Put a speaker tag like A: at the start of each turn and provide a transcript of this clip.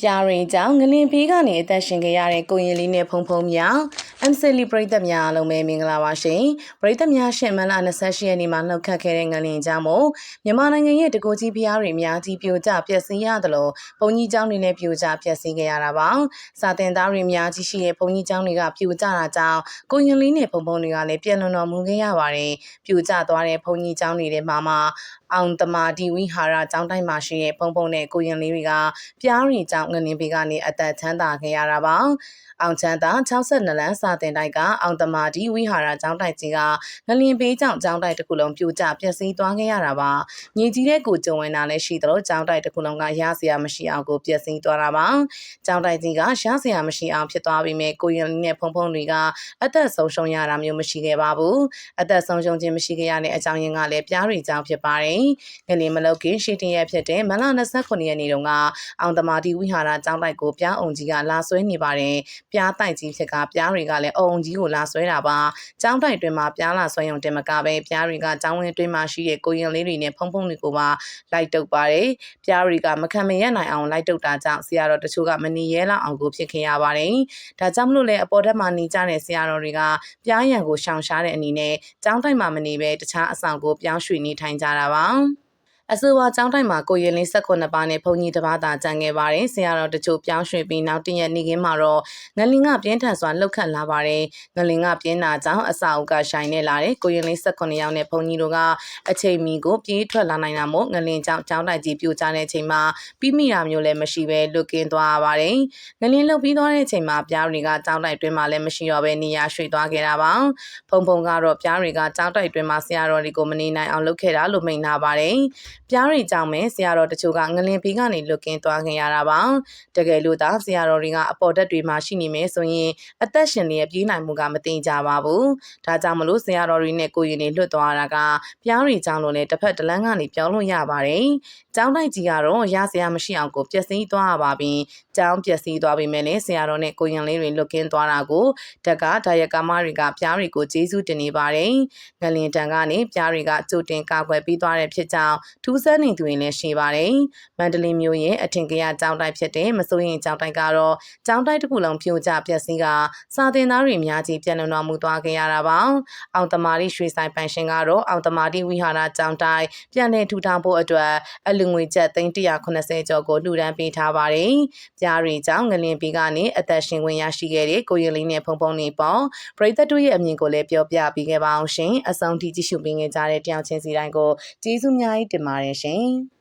A: ပြားရင်ကြောင့်ငလင်ဘေးကနေအသက်ရှင်ခဲ့ရတဲ့ကိုရင်လေးနဲ့ဖုံဖုံမြောင် MCL ပရိသတ်များအားလုံးပဲမင်္ဂလာပါရှင်ပရိသတ်များရှင်မလ28ရက်နေ့မှာလှုပ်ခတ်ခဲ့တဲ့ငလင်ကြောင့်မို့မြန်မာနိုင်ငံရဲ့တကိုကြီးဖျားတွေအများကြီးပြိုကျပျက်စီးရသလိုဘုံကြီးကျောင်းတွေလည်းပြိုကျပျက်စီးခဲ့ရတာပါစာတင်သားတွေအများကြီးရှိတဲ့ဘုံကြီးကျောင်းတွေကပြိုကျတာကြောင့်ကိုရင်လေးနဲ့ဖုံဖုံတွေကလည်းပြန်လွန်တော်မူခဲ့ရပါတယ်ပြိုကျသွားတဲ့ဘုံကြီးကျောင်းတွေထဲမှာမှအောင်တမာဒီဝိဟာရကျောင်းတိုင်းမှာရှိတဲ့ဖုံဖုံနဲ့ကိုရင်လေးတွေကပြားရီကျောင်းငလင်ဘေးကနေအသက်ချမ်းသာခဲ့ရတာပါအောင်ချမ်းသာ62လမ်းစာတင်တိုက်ကအောင်တမာဒီဝိဟာရကျောင်းတိုက်ကြီးကငလင်ဘေးကျောင်းကျောင်းတိုက်တစ်ခုလုံးပြိုကျပျက်စီးသွားခဲ့ရတာပါမြေကြီးတဲ့ကိုကြုံဝင်တာလည်းရှိသလိုကျောင်းတိုက်တစ်ခုလုံးကရစရာမရှိအောင်ကိုပျက်စီးသွားတာပါကျောင်းတိုက်ကြီးကရစရာမရှိအောင်ဖြစ်သွားပြီးမြဲကိုရင်လေးနဲ့ဖုံဖုံတွေကအသက်ဆုံးရှုံးရတာမျိုးမရှိခဲ့ပါဘူးအသက်ဆုံးရှုံးခြင်းမရှိခဲ့ရတဲ့အကြောင်းရင်းကလည်းပြားရီကျောင်းဖြစ်ပါတယ်ငလင်မလုတ်ခင်ရှီတင်ရဖြစ်တဲ့မလ29ရက်နေ့တုန်းကအောင်တမာဒီဝိဟာရကျောင်းတိုက်ကိုပြားအောင်ကြီးကလာဆွဲနေပါတယ်။ပြားတိုက်ကြီးဖြစ်ကပြားတွေကလည်းအုံကြီးကိုလာဆွဲတာပါ။ကျောင်းတိုက်တွင်မှာပြားလာဆွဲရုံတင်မကပဲပြားတွေကကျောင်းဝင်းတွင်မှာရှိတဲ့ကိုရင်လေးတွေနဲ့ဖုံဖုံတွေကိုပါလိုက်တုပ်ပါတယ်။ပြားတွေကမခံမရနိုင်အောင်လိုက်တုပ်တာကြောင့်ဆရာတော်တချို့ကမနေရဲလောက်အောင်ကိုဖြစ်ခဲ့ရပါတယ်။ဒါကြောင့်မလို့လေအပေါ်ထက်မှာနေကြတဲ့ဆရာတော်တွေကပြားရံကိုရှောင်ရှားတဲ့အနေနဲ့ကျောင်းတိုက်မှာမနေပဲတခြားအဆောင်ကိုပြောင်းရွှေ့နေထိုင်ကြတာပါ။ Brown အဆိုပါကျောင်းတိုင်းမှာကိုရင်လင်း18ပါးနဲ့ဘုံကြီးတစ်ပါးသာကျန်ခဲ့ပါတယ်။ဆရာတော်တချို့ပြောင်းရွှေ့ပြီးနောက်တရက်နေခင်းမှာတော့ငလင်ကပြင်းထန်စွာလှုပ်ခတ်လာပါတယ်။ငလင်ကပြင်းတာကြောင့်အစာအုပ်ကရှိုင်နေလာတဲ့ကိုရင်လင်း18ယောက်နဲ့ဘုံကြီးတို့ကအချိန်မီကိုပြေးထွက်လာနိုင်တာမို့ငလင်ကြောင့်ကျောင်းတိုက်ကြီးပြိုကျတဲ့အချိန်မှာပြီးမိတာမျိုးလည်းမရှိပဲလွတ်ကင်းသွားပါတယ်။ငလင်လှုပ်ပြီးသွားတဲ့အချိန်မှာပြားတွေကကျောင်းတိုက်တွင်မှာလည်းမရှိတော့ပဲနေရာရွှေ့သွားခဲ့တာပါ။ဖုံဖုံကတော့ပြားတွေကကျောင်းတိုက်တွင်မှာဆရာတော်တွေကိုမနေနိုင်အောင်လုပ်ခဲ့တာလို့မိန့်ထားပါတယ်။ ပြားတွေကြောင့်ပဲဆရာတော်တချို့ကငလင်ဘီကနေလွတ်ကင်းသွားခင်ရတာပါတကယ်လို့သာဆရာတော်တွေကအပေါ်တက်တွေမှာရှိနေမယ်ဆိုရင်အသက်ရှင်လျက်ပြေးနိုင်မှုကမတင်ကြပါဘူးဒါကြောင့်မလို့ဆရာတော်တွေနဲ့ကိုရင်တွေလွတ်သွားတာကပြားတွေကြောင့်လို့လည်းတစ်ဖက်တစ်လမ်းကနေပြောင်းလို့ရပါတယ်ကျောင်းတိုက်ကြီးကတော့ရဆရာမရှိအောင်ကိုပျက်စီးသွားပါပြီကျောင်းပျက်စီးသွားပြီမဲ့လည်းဆရာတော်နဲ့ကိုရင်လေးတွေလွတ်ကင်းသွားတာကိုတက်ကဒါယကမတွေကပြားတွေကိုကျေးဇူးတင်နေပါတယ်ငလင်တန်ကနေပြားတွေကကြိုတင်ကာကွယ်ပြီးသွားတဲ့ဖြစ်ကြောင်းထူးဆန်းနေသူတွေလည်းရှိပါတယ်။မန္တလေးမြို့ရဲ့အထင်ကရကျောင်းတိုက်ဖြစ်တဲ့မစိုးရင်ကျောင်းတိုက်ကတော့ကျောင်းတိုက်တစ်ခုလုံးပြိုကျပျက်စီးကစာသင်သားတွေအများကြီးပြန်လည်တော်မူသွားခဲ့ရတာပါ။အောင်တမာရီရွှေဆိုင်ပန်ရှင်ကတော့အောင်တမာရီဝိဟာရကျောင်းတိုက်ပြန်လည်ထူထောင်ဖို့အတွက်အလူငွေကျပ်380ကျော်ကိုလှူဒန်းပေးထားပါတယ်။ကြားရီကျောင်းငလင်ပီကနေအသက်ရှင်ခွင့်ရရှိခဲ့တဲ့ကိုရင်လေးနဲ့ဖုံဖုံနေပေါ့ပရိသတ်တို့ရဲ့အမြင်ကိုလည်းပြောပြပေးခဲ့ပါအောင်ရှင်။အဆုံးထိကြည့်ရှုပေးခဲ့ကြတဲ့တယောက်ချင်းစီတိုင်းကိုကျေးဇူးများကြီးတင်ပါတယ်ရှင်။